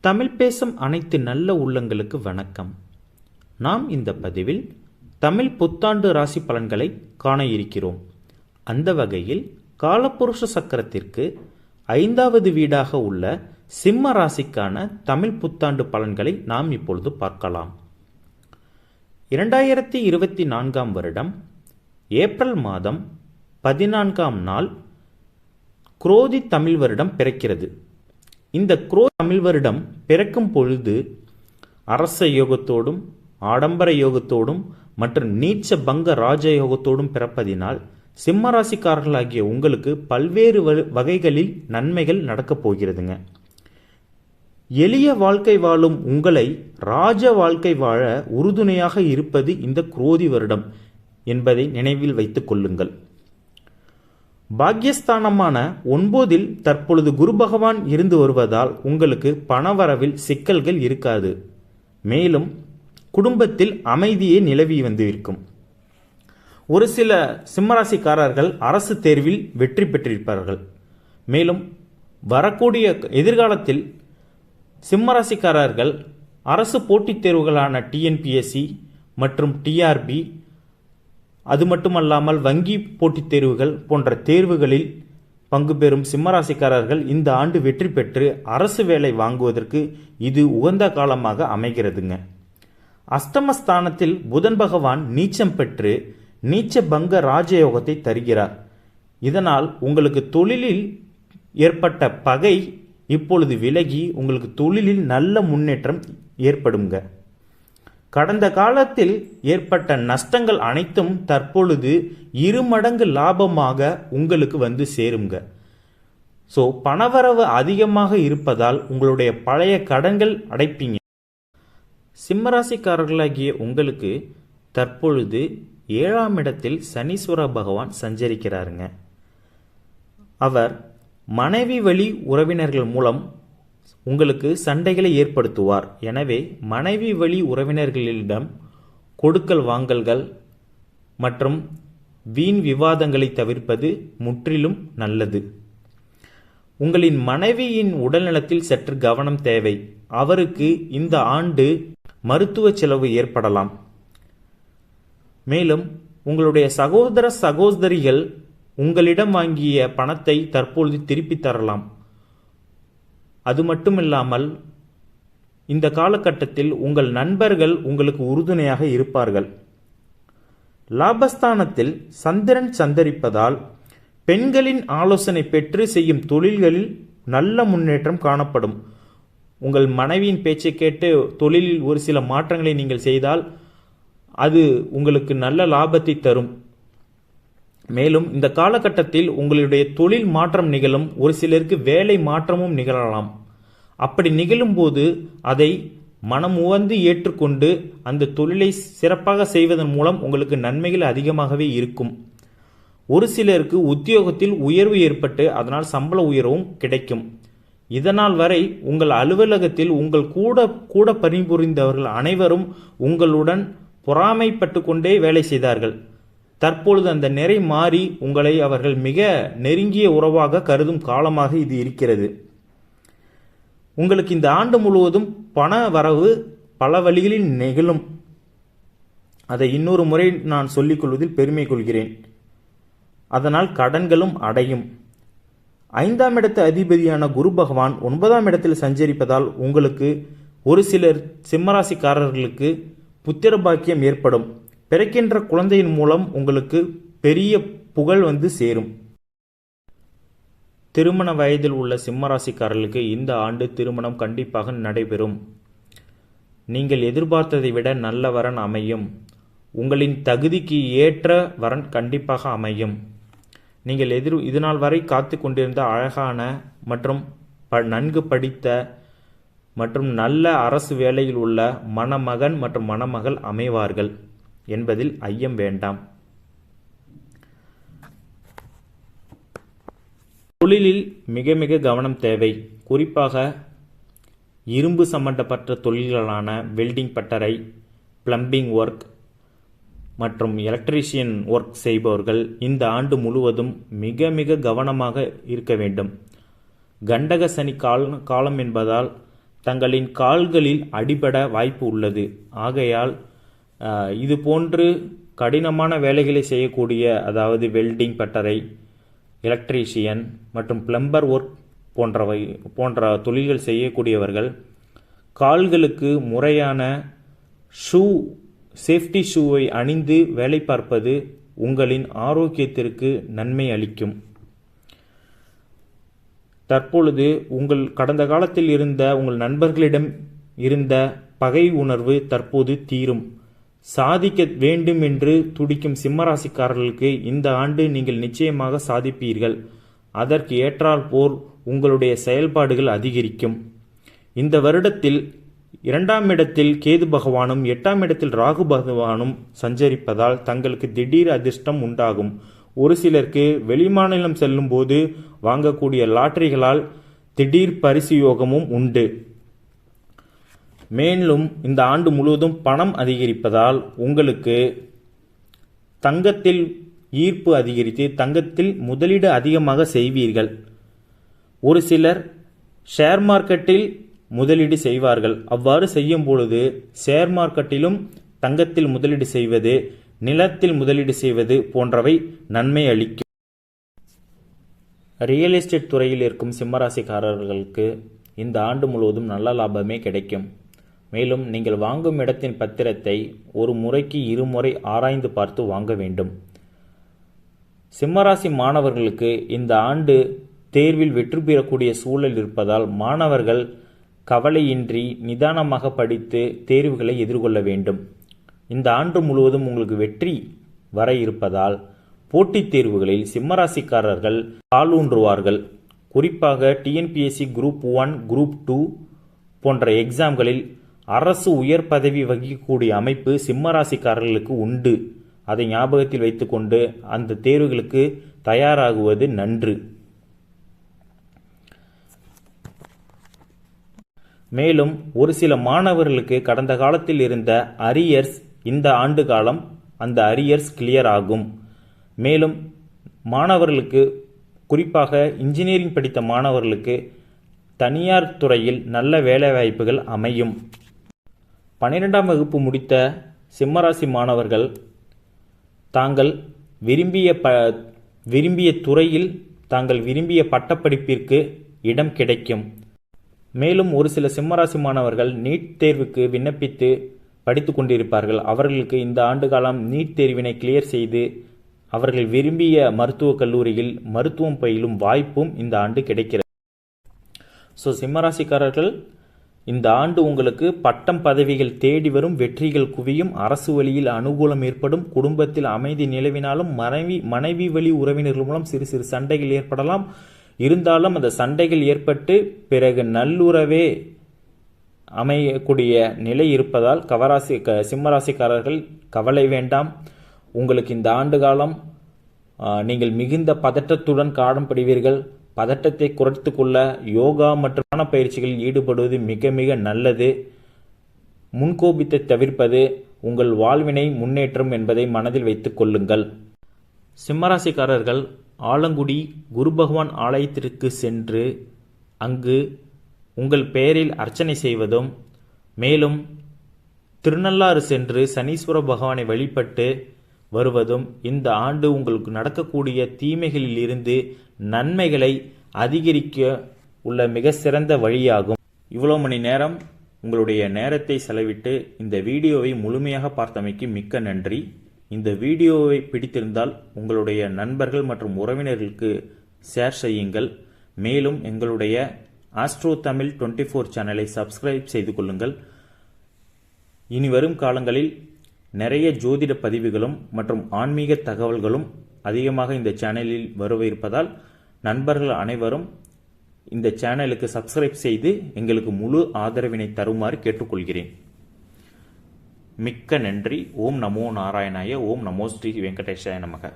தமிழ் பேசும் அனைத்து நல்ல உள்ளங்களுக்கு வணக்கம். நாம் இந்த பதிவில் தமிழ் புத்தாண்டு ராசி பலன்களை காண இருக்கிறோம். அந்த வகையில் காலப்புருஷ சக்கரத்திற்கு ஐந்தாவது வீடாக உள்ள சிம்ம ராசிக்கான தமிழ் புத்தாண்டு பலன்களை நாம் இப்பொழுது பார்க்கலாம். இரண்டாயிரத்தி இருபத்தி நான்காம் வருடம் ஏப்ரல் மாதம் பதினான்காம் நாள் குரோதி தமிழ் வருடம் பிறக்கிறது. இந்த குரோ தமிழ் வருடம் பிறக்கும் பொழுது அரச யோகத்தோடும் ஆடம்பர யோகத்தோடும் மற்றும் நீச்ச பங்க ராஜ யோகத்தோடும் பிறப்பதினால் சிம்ம ராசிக்காரர்களாகிய உங்களுக்கு பல்வேறு வ- வகைகளில் நன்மைகள் நடக்கப் போகிறதுங்க. எளிய வாழ்க்கை வாழும் உங்களை ராஜ வாழ்க்கை வாழ உறுதுணையாக இருப்பது இந்த குரோதி வருடம் என்பதை நினைவில் வைத்துக் கொள்ளுங்கள். பாக்யஸ்தானமான ஒன்பதில் தற்பொழுது குரு பகவான் இருந்து வருவதால் உங்களுக்கு பணவரவில் சிக்கல்கள் இருக்காது. மேலும் குடும்பத்தில் அமைதியே நிலவி வந்து இருக்கும். ஒரு சில சிம்மராசிக்காரர்கள் அரசு தேர்வில் வெற்றி பெற்றிருப்பார்கள். மேலும் வரக்கூடிய எதிர்காலத்தில் சிம்மராசிக்காரர்கள் அரசு போட்டித் தேர்வுகளான டிஎன்பிஎஸ்சி மற்றும் டிஆர்பி அது மட்டுமல்லாமல் வங்கி போட்டித் தேர்வுகள் போன்ற தேர்வுகளில் பங்கு பெறும் சிம்மராசிக்காரர்கள் இந்த ஆண்டு வெற்றி பெற்று அரசு வேலை வாங்குவதற்கு இது உகந்த காலமாக அமைகிறதுங்க. அஷ்டமஸ்தானத்தில் புதன் பகவான் நீச்சம் பெற்று நீச்ச பங்க ராஜயோகத்தை தருகிறார். இதனால் உங்களுக்கு தொழிலில் ஏற்பட்ட பகை இப்பொழுது விலகி உங்களுக்கு தொழிலில் நல்ல முன்னேற்றம் ஏற்படுங்க. கடந்த காலத்தில் ஏற்பட்ட நஷ்டங்கள் அனைத்தும் தற்பொழுது இருமடங்கு லாபமாக உங்களுக்கு வந்து சேருங்க. ஸோ பணவரவு அதிகமாக இருப்பதால் உங்களுடைய பழைய கடன்கள் அடைப்பீங்க. சிம்மராசிக்காரர்களாகிய உங்களுக்கு தற்பொழுது ஏழாம் இடத்தில் சனீஸ்வர பகவான் சஞ்சரிக்கிறாருங்க. அவர் மனைவி வழி உறவினர்கள் மூலம் உங்களுக்கு சண்டைகளை ஏற்படுத்துவார். எனவே மனைவி வழி உறவினர்களிடம் கொடுக்கல் வாங்கல்கள் மற்றும் வீண் விவாதங்களை தவிர்ப்பது முற்றிலும் நல்லது. உங்களின் மனைவியின் உடல்நலத்தில் சற்று கவனம் தேவை. அவருக்கு இந்த ஆண்டு மருத்துவ செலவு ஏற்படலாம். மேலும் உங்களுடைய சகோதர சகோதரிகள் உங்களிடம் வாங்கிய பணத்தை தற்பொழுது திருப்பித் தரலாம். அது மட்டுமில்லாமல் இந்த காலகட்டத்தில் உங்கள் நண்பர்கள் உங்களுக்கு உறுதுணையாக இருப்பார்கள். லாபஸ்தானத்தில் சந்திரன் சந்தரிப்பதால் பெண்களின் ஆலோசனை பெற்று செய்யும் தொழில்களில் நல்ல முன்னேற்றம் காணப்படும். உங்கள் மனைவியின் பேச்சை கேட்டு தொழிலில் ஒரு சில மாற்றங்களை நீங்கள் செய்தால் அது உங்களுக்கு நல்ல லாபத்தை தரும். மேலும் இந்த காலகட்டத்தில் உங்களுடைய தொழில் மாற்றம் நிகழும் ஒரு சிலருக்கு வேலை மாற்றமும் நிகழலாம். அப்படி நிகழும்போது அதை மனம் உவந்து ஏற்றுக்கொண்டு அந்த தொழிலை சிறப்பாக செய்வதன் மூலம் உங்களுக்கு நன்மைகள் அதிகமாகவே இருக்கும். ஒரு சிலருக்கு உத்தியோகத்தில் உயர்வு ஏற்பட்டு அதனால் சம்பள உயர்வும் கிடைக்கும். இதனால் வரை உங்கள் அலுவலகத்தில் உங்கள் கூட கூட பணிபுரிந்தவர்கள் அனைவரும் உங்களுடன் பொறாமைப்பட்டு கொண்டே வேலை செய்தார்கள். தற்பொழுது அந்த நிறை மாறி உங்களை அவர்கள் மிக நெருங்கிய உறவாக கருதும் காலமாக இது இருக்கிறது. உங்களுக்கு இந்த ஆண்டு முழுவதும் பண வரவு பல வழிகளில் நிகழும். அதை இன்னொரு முறை நான் சொல்லிக்கொள்வதில் பெருமை கொள்கிறேன். அதனால் கடன்களும் அடையும். ஐந்தாம் இடத்து அதிபதியான குரு பகவான் ஒன்பதாம் இடத்தில் சஞ்சரிப்பதால் உங்களுக்கு ஒரு சிலர் சிம்மராசிக்காரர்களுக்கு புத்திர பாக்கியம் ஏற்படும். பிறக்கின்ற குழந்தையின் மூலம் உங்களுக்கு பெரிய புகழ் வந்து சேரும். திருமண வயதில் உள்ள சிம்மராசிக்காரர்களுக்கு இந்த ஆண்டு திருமணம் கண்டிப்பாக நடைபெறும். நீங்கள் எதிர்பார்த்ததை விட நல்ல வரன் அமையும். உங்களின் தகுதிக்கு ஏற்ற வரன் கண்டிப்பாக அமையும். நீங்கள் எதிர் இதுநாள் வரை காத்து கொண்டிருந்த அழகான மற்றும் ப நன்கு படித்த மற்றும் நல்ல அரசு வேலையில் உள்ள மணமகன் மற்றும் மணமகள் அமைவார்கள். என்பதில் ஐயம் வேண்டாம். தொழிலில் மிக மிக கவனம் தேவை. குறிப்பாக இரும்பு சம்பந்தப்பட்ட தொழில்களான வெல்டிங் பட்டறை பிளம்பிங் ஒர்க் மற்றும் எலக்ட்ரீஷியன் ஒர்க் செய்பவர்கள் இந்த ஆண்டு முழுவதும் மிக மிக கவனமாக இருக்க வேண்டும். கண்டக சனி கால காலம் என்பதால் தங்களின் கால்களில் அடிபட வாய்ப்பு உள்ளது. ஆகையால் இது போன்று கடினமான வேலைகளை செய்யக்கூடிய அதாவது வெல்டிங் பட்டறை எலக்ட்ரீஷியன் மற்றும் பிளம்பர் ஒர்க் போன்றவை போன்ற தொழில்கள் செய்யக்கூடியவர்கள் கால்களுக்கு முறையான ஷூ சேஃப்டி ஷூவை அணிந்து வேலை பார்ப்பது உங்களின் ஆரோக்கியத்திற்கு நன்மை அளிக்கும். தற்பொழுது உங்கள் கடந்த காலத்தில் இருந்த உங்கள் நண்பர்களிடம் இருந்த பகை உணர்வு தற்போது தீரும். சாதிக்க வேண்டும் என்று துடிக்கும் சிம்மராசிக்காரர்களுக்கு இந்த ஆண்டு நீங்கள் நிச்சயமாக சாதிப்பீர்கள். அதற்கு ஏற்றால் போர் உங்களுடைய செயல்பாடுகள் அதிகரிக்கும். இந்த வருடத்தில் இரண்டாம் இடத்தில் கேது பகவானும் எட்டாம் இடத்தில் ராகு பகவானும் சஞ்சரிப்பதால் தங்களுக்கு திடீர் அதிர்ஷ்டம் உண்டாகும். ஒரு சிலருக்கு வெளிமாநிலம் செல்லும்போது வாங்கக்கூடிய லாட்டரிகளால் திடீர் பரிசு யோகமும் உண்டு. மேலும் இந்த ஆண்டு முழுவதும் பணம் அதிகரிப்பதால் உங்களுக்கு தங்கத்தில் ஈர்ப்பு அதிகரித்து தங்கத்தில் முதலீடு அதிகமாக செய்வீர்கள். ஒரு சிலர் ஷேர் மார்க்கெட்டில் முதலீடு செய்வார்கள். அவ்வாறு செய்யும் பொழுது ஷேர் மார்க்கெட்டிலும் தங்கத்தில் முதலீடு செய்வது நிலத்தில் முதலீடு செய்வது போன்றவை நன்மை அளிக்கும். ரியல் எஸ்டேட் துறையில் இருக்கும் சிம்மராசிக்காரர்களுக்கு இந்த ஆண்டு முழுவதும் நல்ல லாபமே கிடைக்கும். மேலும் நீங்கள் வாங்கும் இடத்தின் பத்திரத்தை ஒரு முறைக்கு இருமுறை ஆராய்ந்து பார்த்து வாங்க வேண்டும். சிம்மராசி மாணவர்களுக்கு இந்த ஆண்டு தேர்வில் வெற்றி பெறக்கூடிய சூழல் இருப்பதால் மாணவர்கள் கவலையின்றி நிதானமாக படித்து தேர்வுகளை எதிர்கொள்ள வேண்டும். இந்த ஆண்டு முழுவதும் உங்களுக்கு வெற்றி வர இருப்பதால் போட்டித் தேர்வுகளில் சிம்மராசிக்காரர்கள் காலூன்றுவார்கள் குறிப்பாக TNPSC group one group two போன்ற எக்ஸாம்களில் அரசு உயர் பதவி வகிக்கக்கூடிய அமைப்பு சிம்மராசிக்காரர்களுக்கு உண்டு. அதை ஞாபகத்தில் வைத்துக்கொண்டு அந்த தேர்வுகளுக்கு தயாராகுவது நன்று. மேலும் ஒரு சில மாணவர்களுக்கு கடந்த காலத்தில் இருந்த அரியர்ஸ் இந்த ஆண்டு காலம் அந்த அரியர்ஸ் கிளியர் ஆகும். மேலும் மாணவர்களுக்கு குறிப்பாக இன்ஜினியரிங் படித்த மாணவர்களுக்கு தனியார் துறையில் நல்ல வேலைவாய்ப்புகள் அமையும். பன்னிரெண்டாம் வகுப்பு முடித்த சிம்மராசி மாணவர்கள் தாங்கள் விரும்பிய ப விரும்பிய துறையில் தாங்கள் விரும்பிய பட்டப்படிப்பிற்கு இடம் கிடைக்கும். மேலும் ஒரு சில சிம்மராசி மாணவர்கள் நீட் தேர்வுக்கு விண்ணப்பித்து படித்து கொண்டிருப்பார்கள். அவர்களுக்கு இந்த ஆண்டு காலம் நீட் தேர்வினை கிளியர் செய்து அவர்கள் விரும்பிய மருத்துவக் கல்லூரியில் மருத்துவம் பயிலும் வாய்ப்பும் இந்த ஆண்டு கிடைக்கிறது. ஸோ சிம்மராசிக்காரர்கள் இந்த ஆண்டு உங்களுக்கு பட்டம் பதவிகள் தேடி வரும் வெற்றிகள் குவியும் அரசு வழியில் அனுகூலம் ஏற்படும் குடும்பத்தில் அமைதி நிலவினாலும் மனைவி மனைவி வழி உறவினர்கள் மூலம் சிறு சிறு சண்டைகள் ஏற்படலாம். இருந்தாலும் அந்த சண்டைகள் ஏற்பட்டு பிறகு நல்லுறவே அமையக்கூடிய நிலை இருப்பதால் கவராசி க சிம்மராசிக்காரர்கள் கவலை வேண்டாம். உங்களுக்கு இந்த ஆண்டு காலம் நீங்கள் மிகுந்த பதட்டத்துடன் காணப்படுவீர்கள் பதட்டத்தை குறைத்து கொள்ள யோகா மற்றும் பயிற்சிகளில் ஈடுபடுவது மிக மிக நல்லது. முன்கோபித்தை தவிர்ப்பது உங்கள் வாழ்வினை முன்னேற்றம் என்பதை மனதில் வைத்துக் கொள்ளுங்கள். சிம்மராசிக்காரர்கள் ஆலங்குடி குரு பகவான் ஆலயத்திற்கு சென்று அங்கு உங்கள் பெயரில் அர்ச்சனை செய்வதும் மேலும் திருநள்ளாறு சென்று சனீஸ்வர பகவானை வழிபட்டு வருவதும் இந்த ஆண்டு உங்களுக்கு நடக்கக்கூடிய தீமைகளில் இருந்து நன்மைகளை அதிகரிக்க உள்ள மிக சிறந்த வழியாகும். இவ்வளோ மணி நேரம் உங்களுடைய நேரத்தை செலவிட்டு இந்த வீடியோவை முழுமையாக பார்த்தமைக்கு மிக்க நன்றி. இந்த வீடியோவை பிடித்திருந்தால் உங்களுடைய நண்பர்கள் மற்றும் உறவினர்களுக்கு ஷேர் செய்யுங்கள். மேலும் எங்களுடைய ஆஸ்ட்ரோ தமிழ் டுவெண்ட்டி ஃபோர் சேனலை சப்ஸ்கிரைப் செய்து கொள்ளுங்கள். இனி வரும் காலங்களில் நிறைய ஜோதிட பதிவுகளும் மற்றும் ஆன்மீக தகவல்களும் அதிகமாக இந்த சேனலில் வரவிருப்பதால் நண்பர்கள் அனைவரும் இந்த சேனலுக்கு சப்ஸ்கிரைப் செய்து எங்களுக்கு முழு ஆதரவினை தருமாறு கேட்டுக்கொள்கிறேன். மிக்க நன்றி. ஓம் நமோ நாராயணாய. ஓம் நமோ ஸ்ரீ வெங்கடேஷாய நமக.